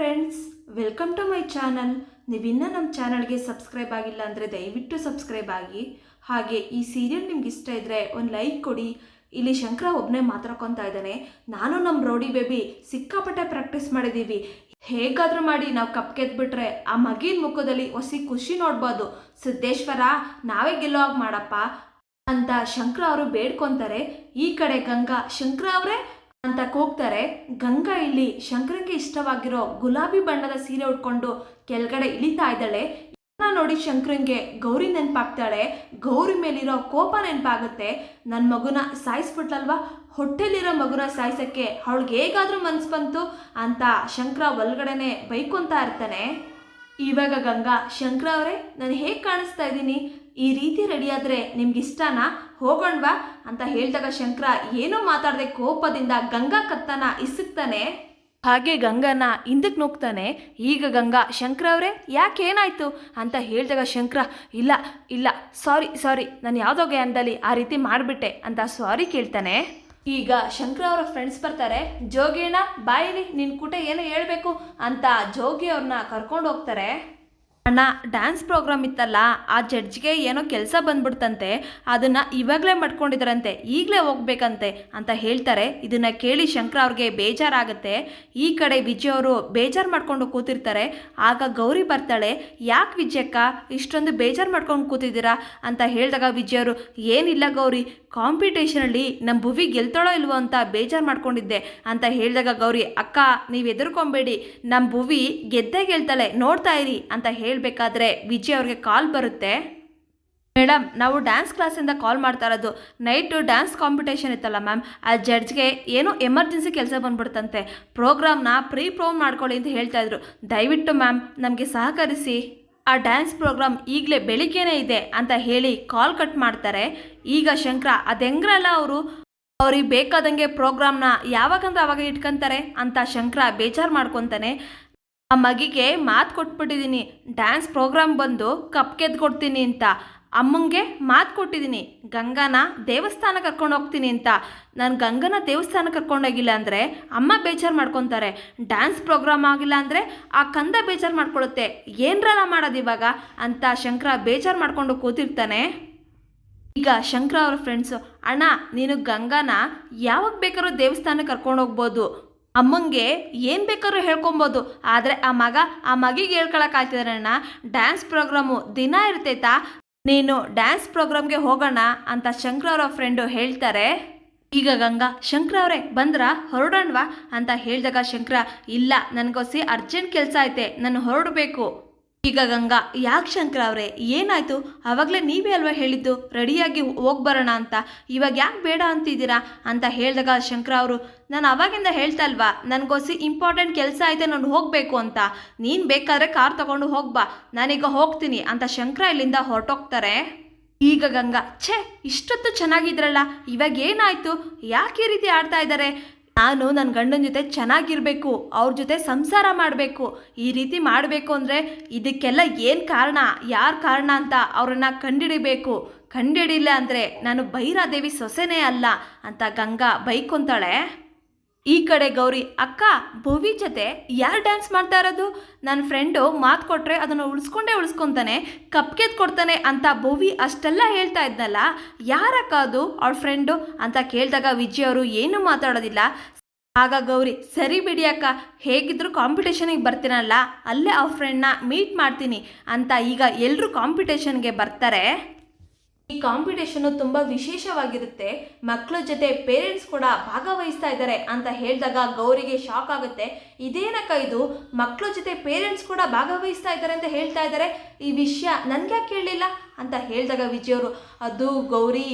Friends welcome to my channel ನೀವಿನ್ನೂ ನಮ್ಮ ಚಾನಲ್ಗೆ ಸಬ್ಸ್ಕ್ರೈಬ್ ಆಗಿಲ್ಲ ಅಂದರೆ ದಯವಿಟ್ಟು ಸಬ್ಸ್ಕ್ರೈಬ್ ಆಗಿ. ಹಾಗೆ ಈ ಸೀರಿಯಲ್ ನಿಮ್ಗೆ ಇಷ್ಟ ಇದ್ದರೆ ಒಂದು ಲೈಕ್ ಕೊಡಿ. ಇಲ್ಲಿ ಶಂಕರ ಒಬ್ಬನೇ ಮಾತಾಡ್ಕೊತಾ ಇದ್ದಾನೆ. ನಾನು ನಮ್ಮ ರೋಡಿ ಬೇಬಿ ಸಿಕ್ಕಾಪಟ್ಟೆ ಪ್ರಾಕ್ಟೀಸ್ ಮಾಡಿದ್ದೀವಿ ಹೇಗಾದರೂ ಮಾಡಿ ನಾವು ಕಪ್ ಗೆದ್ಬಿಟ್ರೆ ಆ ಮಗಿನ ಮುಖದಲ್ಲಿ ಹೊಸಿ ಖುಷಿ ನೋಡ್ಬೋದು. ಸಿದ್ದೇಶ್ವರ, ನಾವೇ ಗೆಲ್ಲೋ ಹಾಗೆ ಮಾಡಪ್ಪ ಅಂತ ಶಂಕರ ಅವರು ಬೇಡ್ಕೊತಾರೆ. ಈ ಕಡೆ ಗಂಗಾ, ಶಂಕರ ಅವರೇ ಅಂತ ಕೂಗ್ತಾರೆ ಗಂಗಾ ಇಲ್ಲಿ ಶಂಕರಕ್ಕೆ ಇಷ್ಟವಾಗಿರೋ ಗುಲಾಬಿ ಬಣ್ಣದ ಸೀರೆ ಉಟ್ಕೊಂಡು ಕೆಳಗಡೆ ಇಳಿತಾ ಇದ್ದಾಳೆ. ನೋಡಿ ಶಂಕರಂಗೆ ಗೌರಿ ನೆನಪಾಗ್ತಾಳೆ. ಗೌರಿ ಮೇಲಿರೋ ಕೋಪ ನೆನಪಾಗುತ್ತೆ. ನನ್ನ ಮಗುನ ಸಾಯಿಸ್ಬಿಟ್ಲಲ್ವಾ? ಹೊಟ್ಟೆಲಿರೋ ಮಗುನ ಸಾಯಿಸಕ್ಕೆ ಅವಳಿಗೆ ಹೇಗಾದರೂ ಮನ್ಸು ಬಂತು ಅಂತ ಶಂಕರ ಒಳಗಡೆನೆ ಬೈಕೊಂತ ಇರ್ತಾನೆ. ಇವಾಗ ಗಂಗಾ, ಶಂಕರ ಅವರೇ, ನಾನು ಹೇಗೆ ಕಾಣಿಸ್ತಾ ಇದ್ದೀನಿ? ಈ ರೀತಿ ರೆಡಿಯಾದರೆ ನಿಮ್ಗೆ ಇಷ್ಟನಾ ಹೋಗೋಣವಾ ಅಂತ ಹೇಳಿದಾಗ ಶಂಕರ ಏನೂ ಮಾತಾಡದೆ ಕೋಪದಿಂದ ಗಂಗಾ ಕತ್ತನ ಇಸುಕ್ತಾನೆ. ಹಾಗೆ ಗಂಗನ ಹಿಂದಕ್ಕೆ ನುಗ್ತಾನೆ ಈಗ ಗಂಗಾ, ಶಂಕರ ಅವರೇ ಯಾಕೆ ಏನಾಯಿತು ಅಂತ ಹೇಳಿದಾಗ ಶಂಕರ, ಇಲ್ಲ ಇಲ್ಲ ಸಾರಿ ಸಾರಿ ನಾನು ಯಾವುದೋ ಜ್ಞಾನದಲ್ಲಿ ಆ ರೀತಿ ಮಾಡಿಬಿಟ್ಟೆ ಅಂತ ಸಾರಿ ಕೇಳ್ತಾನೆ. ಈಗ ಶಂಕರ ಅವರ ಫ್ರೆಂಡ್ಸ್ ಬರ್ತಾರೆ, ಜೋಗಿಯಣ್ಣ, ಬಾಯಿಲಿ ನಿನ್ನ ಕೂಟ ಏನು ಹೇಳ್ಬೇಕು? ಅಂತ ಜೋಗಿ ಅವ್ರನ್ನ ಕರ್ಕೊಂಡು ಹೋಗ್ತಾರೆ. ಅಣ್ಣ ಡ್ಯಾನ್ಸ್ ಪ್ರೋಗ್ರಾಮ್ ಇತ್ತಲ್ಲ, ಆ ಜಡ್ಜ್ಗೆ ಏನೋ ಕೆಲಸ ಬಂದ್ಬಿಡ್ತಂತೆ, ಅದನ್ನು ಇವಾಗಲೇ ಮಾಡ್ಕೊಂಡಿದ್ರಂತೆ, ಈಗಲೇ ಹೋಗ್ಬೇಕಂತೆ ಅಂತ ಹೇಳ್ತಾರೆ. ಇದನ್ನು ಕೇಳಿ ಶಂಕರ ಅವ್ರಿಗೆ ಬೇಜಾರಾಗುತ್ತೆ. ಈ ಕಡೆ ವಿಜಯ್ ಅವರು ಬೇಜಾರು ಮಾಡ್ಕೊಂಡು ಕೂತಿರ್ತಾರೆ. ಆಗ ಗೌರಿ ಬರ್ತಾಳೆ, ಯಾಕೆ ವಿಜಯಕ್ಕ, ಇಷ್ಟೊಂದು ಬೇಜಾರು ಮಾಡ್ಕೊಂಡು ಕೂತಿದ್ದೀರಾ? ಅಂತ ಹೇಳಿದಾಗ ವಿಜಯ್ ಅವರು, ಏನಿಲ್ಲ ಗೌರಿ ಕಾಂಪಿಟೇಷನಲ್ಲಿ ನಮ್ಮ ಭುವಿ ಗೆಲ್ತಾಳೋ ಇಲ್ವೋ ಅಂತ ಬೇಜಾರು ಮಾಡ್ಕೊಂಡಿದ್ದೆ. ಅಂತ ಹೇಳಿದಾಗ ಗೌರಿ, ಅಕ್ಕ, ನೀವು ಎದುರ್ಕೊಂಬೇಡಿ. ನಮ್ಮ ಭುವಿ ಗೆದ್ದೇ ಗೆಲ್ತಾಳೆ, ನೋಡ್ತಾ ಇರಿ, ಅಂತ ಹೇಳಬೇಕಾದ್ರೆ ವಿಜಯ್ ಅವ್ರಿಗೆ ಕಾಲ್ ಬರುತ್ತೆ. ಮೇಡಮ್, ನಾವು ಡ್ಯಾನ್ಸ್ ಕ್ಲಾಸಿಂದ ಕಾಲ್ ಮಾಡ್ತಾ ಇರೋದು. ನೈಟು ಡ್ಯಾನ್ಸ್ ಕಾಂಪಿಟೇಷನ್ ಇತ್ತಲ್ಲ ಮ್ಯಾಮ್ ಆ ಜಡ್ಜ್ಗೆ ಏನೋ ಎಮರ್ಜೆನ್ಸಿ ಕೆಲಸ ಬಂದ್ಬಿಡ್ತಂತೆ. ಪ್ರೋಗ್ರಾಮ್ನ ಪ್ರೀ ಪ್ರೋಮ್ ಮಾಡ್ಕೊಳ್ಳಿ ಅಂತ ಹೇಳ್ತಾ ಇದ್ರು. ದಯವಿಟ್ಟು ಮ್ಯಾಮ್ ನಮಗೆ ಸಹಕರಿಸಿ. ಆ ಡ್ಯಾನ್ಸ್ ಪ್ರೋಗ್ರಾಮ್ ಈಗಲೇ ಬೆಳಿಗ್ಗೆನೇ ಇದೆ ಅಂತ ಹೇಳಿ ಕಾಲ್ ಕಟ್ ಮಾಡ್ತಾರೆ. ಈಗ ಶಂಕರ, ಅದೆಂಗ್ರಲ್ಲ ಅವರು? ಅವ್ರಿಗೆ ಬೇಕಾದಂಗೆ ಪ್ರೋಗ್ರಾಮ್ನ ಯಾವಾಗಂದ್ರೆ ಅವಾಗ ಇಟ್ಕೊಂತಾರೆ ಅಂತ ಶಂಕರ ಬೇಜಾರು ಮಾಡ್ಕೊತಾನೆ. ಆ ಮಗಿಗೆ ಮಾತು ಕೊಟ್ಬಿಟ್ಟಿದ್ದೀನಿ ಡ್ಯಾನ್ಸ್ ಪ್ರೋಗ್ರಾಮ್ ಬಂದು ಕಪ್ ಗೆದ್ದು ಕೊಡ್ತೀನಿ ಅಂತ. ಅಮ್ಮಂಗೆ ಮಾತು ಕೊಟ್ಟಿದ್ದೀನಿ ಗಂಗಾನ ದೇವಸ್ಥಾನ ಕರ್ಕೊಂಡು ಹೋಗ್ತೀನಿ ಅಂತ. ನಾನು ಗಂಗನ ದೇವಸ್ಥಾನ ಕರ್ಕೊಂಡೋಗಿಲ್ಲ ಅಂದರೆ ಅಮ್ಮ ಬೇಜಾರು ಮಾಡ್ಕೊತಾರೆ. ಡ್ಯಾನ್ಸ್ ಪ್ರೋಗ್ರಾಮ್ ಆಗಿಲ್ಲ ಅಂದರೆ ಆ ಕಂದ ಬೇಜಾರು ಮಾಡ್ಕೊಳ್ಳುತ್ತೆ ಏನರಲ್ಲ ಮಾಡೋದು ಇವಾಗ? ಅಂತ ಶಂಕರ ಬೇಜಾರು ಮಾಡಿಕೊಂಡು ಕೂತಿರ್ತಾನೆ. ಈಗ ಶಂಕರ ಅವ್ರ ಫ್ರೆಂಡ್ಸು ಅಣ್ಣ, ನೀನು ಗಂಗಾನ ಯಾವಾಗ ಬೇಕಾದ್ರೂ ದೇವಸ್ಥಾನಕ್ಕೆ ಕರ್ಕೊಂಡು ಹೋಗ್ಬೋದು. ಅಮ್ಮಂಗೆ ಏನು ಬೇಕಾದ್ರೂ ಹೇಳ್ಕೊಬೋದು. ಆದರೆ ಆ ಮಗ ಆ ಮಗಿಗೆ ಹೇಳ್ಕೊಳಕ್ಕಾಗ್ತಿದ್ರಣ್ಣ ಡ್ಯಾನ್ಸ್ ಪ್ರೋಗ್ರಾಮು ದಿನ ಇರ್ತೈತಾ? ನೀನು ಡ್ಯಾನ್ಸ್ ಪ್ರೋಗ್ರಾಮ್ಗೆ ಹೋಗೋಣ ಅಂತ ಶಂಕರ ಅವರ ಫ್ರೆಂಡು ಹೇಳ್ತಾರೆ. ಈಗ ಗಂಗಾ, ಶಂಕರ ಅವರೇ, ಬಂದ್ರಾ? ಹೊರಡೋಣವಾ? ಅಂತ ಹೇಳಿದಾಗ ಶಂಕರ, ಇಲ್ಲ ನನಗೋಸಿ ಅರ್ಜೆಂಟ್ ಕೆಲಸ ಐತೆ, ನಾನು ಹೊರಡಬೇಕು. ಈಗ ಗಂಗಾ, ಯಾಕೆ ಶಂಕರ ಅವರೇ? ಏನಾಯ್ತು? ಅವಾಗಲೇ ನೀವೇ ಅಲ್ವಾ ಹೇಳಿದ್ದು? ರೆಡಿಯಾಗಿ ಹೋಗಿ ಬರೋಣ ಅಂತ. ಇವಾಗ ಯಾಕೆ ಬೇಡ ಅಂತಿದ್ದೀರಾ ಅಂತ ಹೇಳಿದಾಗ ಶಂಕರ ಅವರು, ನಾನು ಅವಾಗಿಂದ ಹೇಳ್ತಾ ಅಲ್ವಾ ನನಗೋಸಿ ಇಂಪಾರ್ಟೆಂಟ್ ಕೆಲಸ ಐತೆ, ನಾನು ಹೋಗಬೇಕು ಅಂತ. ನೀನು ಬೇಕಾದರೆ ಕಾರ್ ತಗೊಂಡು ಹೋಗ್ಬಾ ನಾನೀಗ ಹೋಗ್ತೀನಿ ಅಂತ ಶಂಕರ ಇಲ್ಲಿಂದ ಹೊರಟೋಗ್ತಾರೆ. ಈಗ ಗಂಗಾ, ಛೇ, ಇಷ್ಟೊತ್ತು ಚೆನ್ನಾಗಿದ್ರಲ್ಲ, ಇವಾಗ ಏನಾಯ್ತು? ಯಾಕೆ ಈ ರೀತಿ ಆಡ್ತಾ ಇದ್ದಾರೆ? ನಾನು ನನ್ನ ಗಂಡನ ಜೊತೆ ಚೆನ್ನಾಗಿರಬೇಕು, ಅವ್ರ ಜೊತೆ ಸಂಸಾರ ಮಾಡಬೇಕು, ಈ ರೀತಿ ಮಾಡಬೇಕು ಅಂದರೆ ಇದಕ್ಕೆಲ್ಲ ಏನು ಕಾರಣ, ಯಾರ ಕಾರಣ ಅಂತ ಅವರನ್ನು ಕಂಡಿಡಿಬೇಕು. ಕಂಡಿಡಿಲ್ಲ ಅಂದರೆ ನಾನು ಭೈರಾದೇವಿ ಸೊಸೆನೇ ಅಲ್ಲ ಅಂತ ಗಂಗಾ ಬೈಕೊಂತಾಳೆ. ಈ ಕಡೆ ಗೌರಿ, ಅಕ್ಕ, ಭುವಿ ಜೊತೆ ಯಾರು ಡ್ಯಾನ್ಸ್ ಮಾಡ್ತಾ ಇರೋದು? ನನ್ನ ಫ್ರೆಂಡು ಮಾತು ಕೊಟ್ಟರೆ ಅದನ್ನು ಉಳಿಸ್ಕೊಂಡೇ ಉಳಿಸ್ಕೊತಾನೆ ಕೆದ್ದು ಕೊಡ್ತಾನೆ ಅಂತ ಭುವಿ ಅಷ್ಟೆಲ್ಲ ಹೇಳ್ತಾ ಇದ್ನಲ್ಲ ಯಾರಕ್ಕ ಅದು? ಅವಳ ಫ್ರೆಂಡು ಅಂತ ಕೇಳಿದಾಗ ವಿಜಯ್ ಅವರು ಏನೂ ಮಾತಾಡೋದಿಲ್ಲ. ಆಗ ಗೌರಿ, ಸರಿ ಬಿಡಿ ಅಕ್ಕ, ಹೇಗಿದ್ರು ಕಾಂಪಿಟೇಷನಿಗೆ ಬರ್ತೀನಲ್ಲ, ಅಲ್ಲೇ ಅವ್ರ ಫ್ರೆಂಡ್ನ ಮೀಟ್ ಮಾಡ್ತೀನಿ ಅಂತ ಈಗ ಎಲ್ಲರೂ ಕಾಂಪಿಟೇಷನ್ಗೆ ಬರ್ತಾರೆ. ಈ ಕಾಂಪಿಟೇಷನ್ ತುಂಬ ವಿಶೇಷವಾಗಿರುತ್ತೆ. ಮಕ್ಕಳ ಜೊತೆ ಪೇರೆಂಟ್ಸ್ ಕೂಡ ಭಾಗವಹಿಸ್ತಾ ಇದ್ದಾರೆ ಅಂತ ಹೇಳಿದಾಗ ಗೌರಿಗೆ ಶಾಕ್ ಆಗುತ್ತೆ. ಇದೇನಕ್ಕ ಇದು? ಮಕ್ಕಳ ಜೊತೆ ಪೇರೆಂಟ್ಸ್ ಕೂಡ ಭಾಗವಹಿಸ್ತಾ ಇದ್ದಾರೆ ಅಂತ ಹೇಳ್ತಾ ಇದ್ದಾರೆ. ಈ ವಿಷಯ ನನ್ಗೆ ಯಾಕೆ ಕೇಳಲಿಲ್ಲ ಅಂತ ಹೇಳಿದಾಗ ವಿಜಯ್ ಅವರು, ಅದು ಗೌರಿ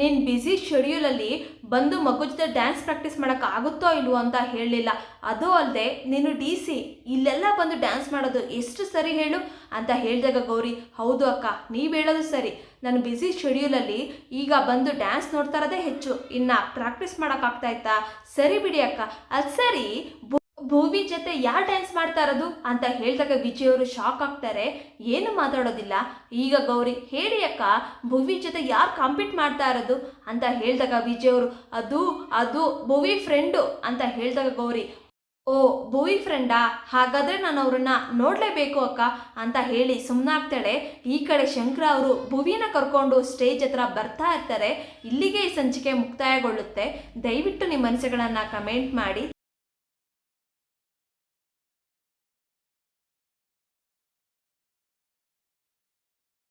ನೀನು ಬ್ಯುಸಿ ಶೆಡ್ಯೂಲಲ್ಲಿ ಬಂದು ಮಗು ಜೊತೆ ಡ್ಯಾನ್ಸ್ ಪ್ರಾಕ್ಟೀಸ್ ಆಗುತ್ತೋ ಇಲ್ವೋ ಅಂತ ಹೇಳಲಿಲ್ಲ. ಅದು ಅಲ್ಲದೆ ನೀನು ಡಿ ಸಿ ಇಲ್ಲೆಲ್ಲ ಬಂದು ಡ್ಯಾನ್ಸ್ ಮಾಡೋದು ಎಷ್ಟು ಸರಿ ಹೇಳು ಅಂತ ಹೇಳಿದಾಗ ಗೌರಿ, ಹೌದು ಅಕ್ಕ, ನೀವು ಹೇಳೋದು ಸರಿ. ನಾನು ಬ್ಯುಸಿ ಶೆಡ್ಯೂಲಲ್ಲಿ ಈಗ ಬಂದು ಡ್ಯಾನ್ಸ್ ನೋಡ್ತಾ ಇರೋದೇ ಹೆಚ್ಚು. ಇನ್ನು ಪ್ರಾಕ್ಟೀಸ್ ಮಾಡೋಕ್ಕಾಗ್ತಾ ಇತ್ತಾ? ಸರಿ ಬಿಡಿ ಅಕ್ಕ. ಅದು ಸರಿ ಭೂವಿ ಜೊತೆ ಯಾರು ಡ್ಯಾನ್ಸ್ ಮಾಡ್ತಾ ಇರೋದು ಅಂತ ಹೇಳಿದಾಗ ವಿಜಯ್ ಅವರು ಶಾಕ್ ಆಗ್ತಾರೆ. ಏನು ಮಾತಾಡೋದಿಲ್ಲ. ಈಗ ಗೌರಿ, ಹೇಳಿ ಅಕ್ಕ, ಭುವಿ ಜೊತೆ ಯಾರು ಕಾಂಪೀಟ್ ಮಾಡ್ತಾ ಇರೋದು ಅಂತ ಹೇಳಿದಾಗ ವಿಜಯ್ ಅವರು, ಅದು ಅದು ಭುವಿ ಫ್ರೆಂಡು ಅಂತ ಹೇಳಿದಾಗ ಗೌರಿ, ಓ, ಭೂವಿ ಫ್ರೆಂಡಾ ಹಾಗಾದ್ರೆ ನಾನು ಅವ್ರನ್ನ ನೋಡಲೇಬೇಕು ಅಕ್ಕ ಅಂತ ಹೇಳಿ ಸುಮ್ಮನಾಗ್ತಾಳೆ ಈ ಕಡೆ ಶಂಕರ ಅವರು ಭುವಿನ ಕರ್ಕೊಂಡು ಸ್ಟೇಜ್ ಹತ್ರ ಬರ್ತಾ ಇರ್ತಾರೆ. ಇಲ್ಲಿಗೆ ಈ ಸಂಚಿಕೆ ಮುಕ್ತಾಯಗೊಳ್ಳುತ್ತೆ. ದಯವಿಟ್ಟು ನಿಮ್ಮ ಮನಸ್ಸುಗಳನ್ನು ಕಮೆಂಟ್ ಮಾಡಿ.